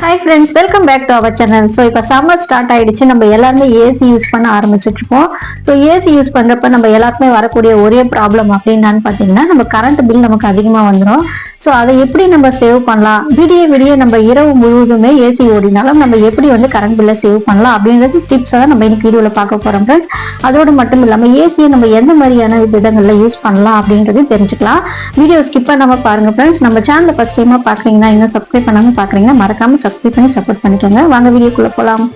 Hi friends welcome back to our channel so இப்போ summer start ஆயிடுச்சு. நம்ம எல்லாருமே ஏசி யூஸ் பண்ண ஆரம்பிச்சிட்டு ஸோ ஏசி யூஸ் பண்றப்ப நம்ம எல்லாருக்குமே வரக்கூடிய ஒரே ப்ராப்ளம் அப்படின்னான்னு பார்த்தீங்கன்னா நம்ம கரண்ட் பில் நமக்கு அதிகமாக வந்துடும் ஸோ அதை எப்படி நம்ம சேவ் பண்ணலாம்? விடிய விடிய நம்ம இரவு முழுவதுமே ஏசி ஓடினாலும் நம்ம எப்படி வந்து கரண்ட் பில்லை சேவ் பண்ணலாம் அப்படின்றது டிப்ஸ் தான் நம்ம இன்னைக்கு வீடியோவில் பார்க்க போகிறோம் ஃப்ரெண்ட்ஸ் அதோடு மட்டும் இல்லாமல் ஏசியை நம்ம எந்த மாதிரியான விதங்களில் யூஸ் பண்ணலாம் அப்படின்றது தெரிஞ்சுக்கலாம். வீடியோ ஸ்கிப் பண்ணாமல் பாருங்க ஃப்ரெண்ட்ஸ் நம்ம சேனலில் ஃபஸ்ட் டைமாக பார்க்குறீங்கன்னா இன்னும் சப்ஸ்கிரைப் பண்ணாமல் பார்க்குறீங்கன்னா மறக்காம சப்ஸ்கிரைப் பண்ணி சப்போர்ட் பண்ணிக்கோங்க. வாங்க வீடியோக்குள்ளே போகலாம்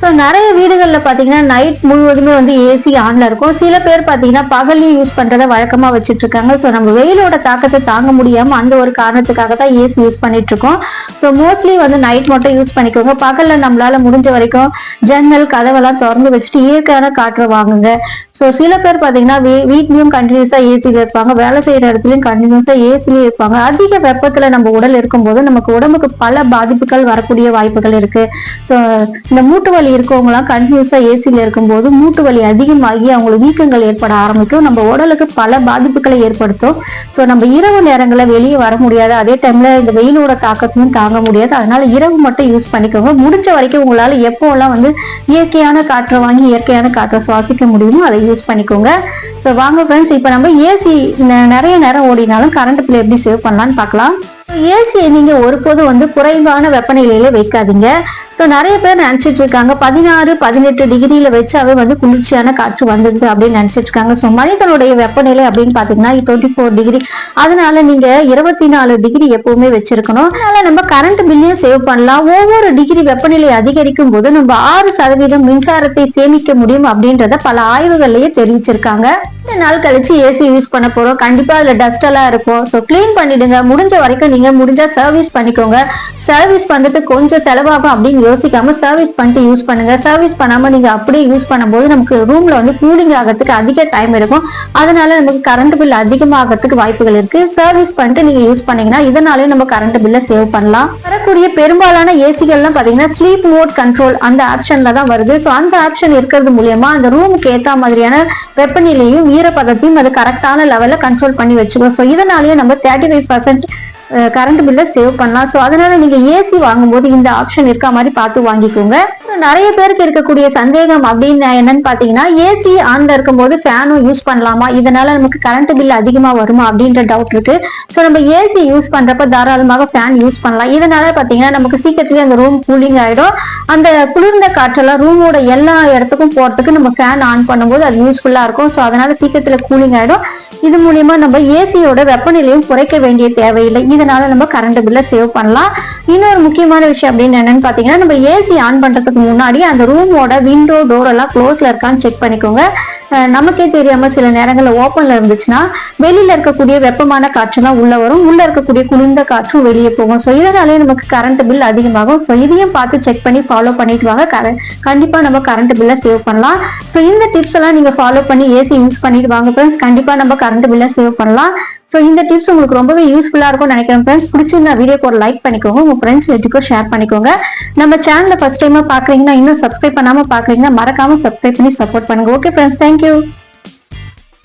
ஸோ நிறைய வீடுகளில் பார்த்தீங்கன்னா நைட் முழுவதுமே வந்து ஏசி ஆன்ல இருக்கும். சில பேர் பார்த்தீங்கன்னா பகல்லையும் யூஸ் பண்ணுறத வழக்கமாக வச்சுட்டு இருக்காங்க ஸோ நம்ம வெயிலோட தாக்கத்தை தாங்க முடியாமல் அந்த ஒரு காரணத்துக்காக தான் ஏசி யூஸ் பண்ணிட்டு இருக்கோம் ஸோ மோஸ்ட்லி வந்து நைட் மட்டும் யூஸ் பண்ணிக்கோங்க. பகலில் நம்மளால முடிஞ்ச வரைக்கும் ஜன்னல் கதவெல்லாம் திறந்து வச்சுட்டு இயற்கையான காற்று வாங்குங்க. ஸோ சில பேர் பார்த்தீங்கன்னா வீ வீட்லேயும் கண்டினியூஸாக ஏசியில் இருப்பாங்க வேலை செய்கிற இடத்துலையும் கண்டினியூஸாக ஏசிலே இருப்பாங்க. அதிக வெப்பத்தில் நம்ம உடல் இருக்கும்போது நமக்கு உடம்புக்கு பல பாதிப்புகள் வரக்கூடிய வாய்ப்புகள் இருக்குது ஸோ இந்த மூட்டு வலி இருக்கவங்களாம் கண்டினியூஸாக ஏசியில் இருக்கும்போது மூட்டு வலி அதிகமாகி அவங்களுக்கு வீக்கங்கள் ஏற்பட ஆரம்பிக்கும். நம்ம உடலுக்கு பல பாதிப்புகளை ஏற்படுத்தும். ஸோ நம்ம இரவு நேரங்களில் வெளியே வர முடியாது. அதே டைமில் இந்த வெயிலோட தாக்கத்தையும் தாங்க முடியாது. அதனால் இரவு மட்டும் யூஸ் பண்ணிக்கோங்க. முடிஞ்ச வரைக்கும் உங்களால் எப்போல்லாம் வந்து இயற்கையான காற்றை வாங்கி இயற்கையான காற்றை சுவாசிக்க முடியுமோ அதை யூஸ் பண்ணிக்கோங்க. ஸோ வாங்க ஃப்ரெண்ட்ஸ் இப்போ நம்ம ஏசி நிறைய நேரம் ஓடினாலும் கரண்ட் பில் எப்படி சேவ் பண்ணலான்னு பார்க்கலாம். ஏசியை நீங்கள் ஒருபோதும் வந்து குறைவான வெப்பநிலையில வைக்காதீங்க. ஸோ நிறைய பேர் நினச்சிட்டு இருக்காங்க. பதினாறு பதினெட்டு டிகிரியில் வச்சாவே வந்து குளிர்ச்சியான காற்று வந்தது அப்படின்னு நினச்சிட்டு இருக்காங்க. ஸோ மனிதனுடைய வெப்பநிலை அப்படின்னு பார்த்தீங்கன்னா டுவெண்ட்டி ஃபோர் டிகிரி அதனால நீங்கள் இருபத்தி நாலு டிகிரி எப்பவுமே வச்சிருக்கணும். அதனால நம்ம கரண்ட் பில்லையும் சேவ் பண்ணலாம். ஒவ்வொரு டிகிரி வெப்பநிலை அதிகரிக்கும் போது நம்ம ஆறு சதவீதம் மின்சாரத்தை சேமிக்க முடியும் அப்படின்றத பல ஆய்வுகள்லேயே தெரிவிச்சிருக்காங்க. நாள் கழிச்சு ஏசி யூஸ் பண்ண போறோம்? கண்டிப்பா அதுல டஸ்ட் எல்லாம் இருக்கும். ஸோ கிளீன் பண்ணிடுங்க. முடிஞ்ச வரைக்கும் நீங்க முடிஞ்சா சர்வீஸ் பண்ணிக்கோங்க. சர்வீஸ் பண்றது கொஞ்சம் செலவாகும் அப்படின்னு யோசிக்காம சர்வீஸ் பண்ணிட்டு யூஸ் பண்ணுங்க. சர்வீஸ் பண்ணாம நீங்க அப்படியே யூஸ் பண்ணும்போது நமக்கு ரூம்ல வந்து கூலிங் ஆகிறதுக்கு அதிக டைம் எடுக்கும். அதனால நமக்கு கரண்ட் பில் அதிகமாகிறதுக்கு வாய்ப்புகள் இருக்கு. சர்வீஸ் பண்ணிட்டு நீங்க யூஸ் பண்ணீங்கன்னா இதனாலே நம்ம கரண்ட் பில்ல சேவ் பண்ணலாம். வரக்கூடிய பெரும்பாலான ஏசிகள்லாம் பார்த்தீங்கன்னா ஸ்லீப் மோட் கண்ட்ரோல் அந்த ஆப்ஷன்ல தான் வருது. ஸோ அந்த ஆப்ஷன் இருக்கிறது மூலியமா அந்த ரூமுக்கு ஏற்ற மாதிரியான வெப்பநிலையும் ஈரப்பதத்தையும் அது கரெக்டான லெவலில் கண்ட்ரோல் பண்ணி வச்சுக்கோ. ஸோ இதனாலேயே நம்ம தேர்ட்டி ஃபைவ் பர்சன்ட் கரண்ட் பில்லை சேவ் பண்ணலாம். ஸோ அதனால நீங்கள் ஏசி வாங்கும்போது இந்த ஆப்ஷன் இருக்க மாதிரி பார்த்து வாங்கிக்கோங்க. நிறைய பேருக்கு இருக்கக்கூடிய சந்தேகம் அப்படின்னு என்னன்னு பாத்தீங்கன்னா ஏசி ஆன்ல இருக்கும்போது ஃபேனும் யூஸ் பண்ணலாமா? இதனால நமக்கு கரண்ட் பில் அதிகமா வருமா? அப்படின்ற டவுட் இருக்கு. ஸோ நம்ம ஏசி யூஸ் பண்றப்ப தாராளமாக ஃபேன் யூஸ் பண்ணலாம். இதனால பாத்தீங்கன்னா நமக்கு சீக்கிரத்துல அந்த ரூம் கூலிங் ஆயிடும். அந்த குளிர்ந்த காற்றெல்லாம் ரூமோட எல்லா இடத்துக்கும் போறதுக்கு நம்ம ஃபேன் ஆன் பண்ணும்போது அது யூஸ்ஃபுல்லா இருக்கும். ஸோ அதனால சீக்கிரத்துல கூலிங் ஆயிடும். இது மூலியமா நம்ம ஏசியோட வெப்பநிலையும் குறைக்க வேண்டிய தேவையில்லை. இதனால நம்ம கரண்ட் பில்ல சேவ் பண்ணலாம். இன்னொரு முக்கியமான விஷயம் அப்படின்னு என்னன்னு பாத்தீங்கன்னா நம்ம ஏசி ஆன் பண்றதுக்கு முன்னாடி அந்த ரூமோட விண்டோ டோர் எல்லாம் க்ளோஸ்ல இருக்கான்னு செக் பண்ணிக்கோங்க. நமக்கே தெரியாம சில நேரங்களில் ஓப்பன்ல இருந்துச்சுன்னா வெளியில இருக்கக்கூடிய வெப்பமான காற்றுலாம் உள்ள வரும். உள்ள இருக்கக்கூடிய குளிர்ந்த காற்றும் வெளியே போகும். ஸோ இதனாலே நமக்கு கரண்ட் பில் அதிகமாகும். ஸோ இதையும் பார்த்து செக் பண்ணி ஃபாலோ பண்ணிட்டு வாங்க. கர- கண்டிப்பா நம்ம கரண்ட் பில்லை சேவ் பண்ணலாம். ஸோ இந்த டிப்ஸ் எல்லாம் நீங்க ஃபாலோ பண்ணி ஏசி யூஸ் பண்ணிட்டு வாங்க ஃப்ரெண்ட்ஸ் கண்டிப்பா நம்ம கரண்ட் பில்லை சேவ் பண்ணலாம். ஸோ இந்த டிப்ஸ் உங்களுக்கு ரொம்பவே யூஸ்ஃபுல்லாக இருக்கும்னு நினைக்கிறேன் ஃப்ரெண்ட்ஸ் பிடிச்சிருந்தா வீடியோக்கு ஒரு லைக் பண்ணிக்கோங்க. உங்க ஃப்ரெண்ட்ஸ் எல்லாத்துக்கும் ஷேர் பண்ணிக்கோங்க. நம்ம சேனலை ஃபர்ஸ்ட் டைமா பாக்குறீங்கன்னா இன்னும் சப்ஸ்கிரைப் பண்ணாம பாக்குறீங்கன்னா மறக்காம சப்ஸ்கிரைப் பண்ணி சப்போர்ட் பண்ணுங்க. Okay friends thank you